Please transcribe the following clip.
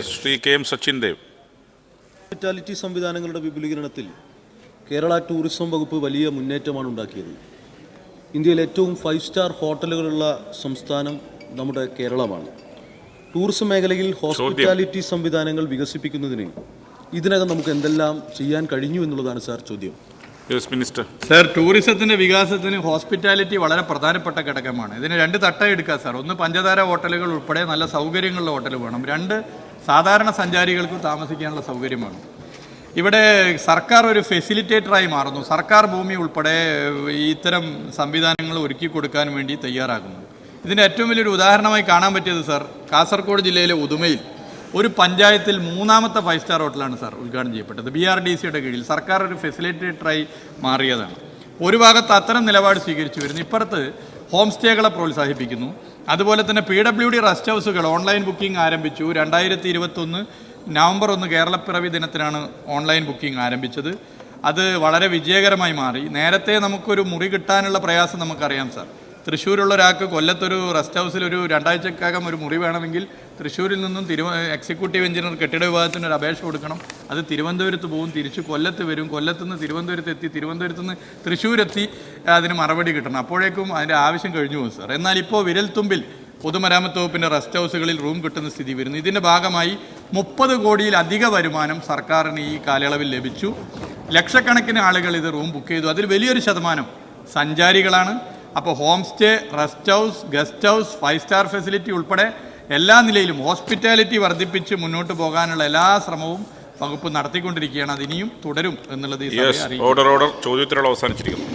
Shri K M Sachin Dev hospitality സംവിധാനങ്ങളുടെ വിപുലീകരണത്തിൽ Kerala tourism വകുപ്പ് വലിയ മുന്നേറ്റമാണ് ഉണ്ടാക്കിയത്. ഇന്ത്യയിൽ ഏറ്റവും ഫൈവ് സ്റ്റാർ ഹോട്ടലുകളുള്ള സംസ്ഥാനം നമ്മുടെ കേരളമാണ്. ടൂറിസം മേഖലയിൽ ഹോസ്പിറ്റാലിറ്റി സംവിധാനങ്ങൾ വികസിപ്പിക്കുന്നതിന് ഇതിനകം നമുക്ക് എന്തെല്ലാം ചെയ്യാൻ കഴിഞ്ഞു എന്നുള്ളതാണ് സാർ ചോദ്യം. യെസ് മിനിസ്റ്റർ സർ ടൂറിസത്തിന്റെ വികാസത്തിന് ഹോസ്പിറ്റാലിറ്റി വളരെ പ്രധാനപ്പെട്ട ഘടകമാണ്. ഇതിന് രണ്ട് തട്ടായി എടുക്കുക സാർ ഒന്ന് പഞ്ചതാര ഹോട്ടലുകൾ ഉൾപ്പെടെ നല്ല സൗകര്യങ്ങളുള്ള ഹോട്ടൽ വേണം. രണ്ട് സാധാരണ സഞ്ചാരികൾക്ക് താമസിക്കാനുള്ള സൗകര്യമാണ്. ഇവിടെ സർക്കാർ ഒരു ഫെസിലിറ്റേറ്ററായി മാറുന്നു. സർക്കാർ ഭൂമി ഉൾപ്പെടെ ഇത്തരം സംവിധാനങ്ങൾ ഒരുക്കി കൊടുക്കാൻ വേണ്ടി തയ്യാറാകുന്നു. ഇതിന്റെ ഏറ്റവും വലിയൊരു ഉദാഹരണമായി കാണാൻ പറ്റിയത് സർ കാസർഗോഡ് ജില്ലയിലെ ഉദുമയിൽ ഒരു പഞ്ചായത്തിൽ മൂന്നാമത്തെ ഫൈവ് സ്റ്റാർ ഹോട്ടലാണ് സാർ ഉദ്ഘാടനം ചെയ്യപ്പെട്ടത്. ബി ആർ ഡി സിയുടെ കീഴിൽ സർക്കാർ ഒരു ഫെസിലിറ്റേറ്ററായി മാറിയതാണ്. ഒരു ഭാഗത്ത് അത്തരം നിലപാട് സ്വീകരിച്ചു വരുന്നു. ഇപ്പുറത്ത് ഹോം സ്റ്റേകളെ പ്രോത്സാഹിപ്പിക്കുന്നു. അതുപോലെ തന്നെ പി ഡബ്ല്യു ഡി റെസ്റ്റ് ഹൗസുകൾ ഓൺലൈൻ ബുക്കിംഗ് ആരംഭിച്ചു. രണ്ടായിരത്തി ഇരുപത്തൊന്ന് നവംബർ ഒന്ന് കേരളപ്പിറവി ദിനത്തിലാണ് ഓൺലൈൻ ബുക്കിംഗ് ആരംഭിച്ചത്. അത് വളരെ വിജയകരമായി മാറി. നേരത്തെ നമുക്കൊരു മുറി കിട്ടാനുള്ള പ്രയാസം നമുക്കറിയാം സാർ. തൃശ്ശൂരുള്ള ഒരാൾക്ക് കൊല്ലത്തൊരു റെസ്റ്റ് ഹൗസിൽ ഒരു രണ്ടാഴ്ചക്കകം ഒരു മുറി വേണമെങ്കിൽ തൃശ്ശൂരിൽ നിന്നും തിരുവ എക്സിക്യൂട്ടീവ് എഞ്ചിനീയർ കെട്ടിട വിഭാഗത്തിന് ഒരു അപേക്ഷ കൊടുക്കണം. അത് തിരുവനന്തപുരത്ത് പോകും തിരിച്ച് കൊല്ലത്ത് വരും. കൊല്ലത്ത് നിന്ന് തിരുവനന്തപുരത്ത് എത്തി തിരുവനന്തപുരത്ത് നിന്ന് തൃശ്ശൂരെത്തി അതിന് മറുപടി കിട്ടണം. അപ്പോഴേക്കും അതിന്റെ ആവശ്യം കഴിഞ്ഞു പോകും സാർ. എന്നാൽ ഇപ്പോൾ വിരൽത്തുമ്പിൽ പൊതുമരാമത്ത് വകുപ്പിന്റെ റെസ്റ്റ് ഹൗസുകളിൽ റൂം കിട്ടുന്ന സ്ഥിതി വരുന്നു. ഇതിന്റെ ഭാഗമായി മുപ്പത് കോടിയിലധിക വരുമാനം സർക്കാരിന് ഈ കാലയളവിൽ ലഭിച്ചു. ലക്ഷക്കണക്കിന് ആളുകൾ ഇത് റൂം ബുക്ക് ചെയ്തു. അതിൽ വലിയൊരു ശതമാനം സഞ്ചാരികളാണ്. അപ്പോൾ home stay rest house guest house five star facility ഉൾപ്പെടെ എല്ലാ നിലയിലും ഹോസ്പിറ്റാലിറ്റി വർദ്ധിപ്പിച്ച് മുന്നോട്ട് പോകാനുള്ള എല്ലാ ശ്രമവും വകുപ്പ് നടത്തിക്കൊണ്ടിരിക്കുകയാണ്. അത് ഇനിയും തുടരും എന്നുള്ളത് ഓർഡർ ഓർഡർ ചോദ്യത്തിലുള്ള അവസാനിച്ചിരിക്കുന്നു.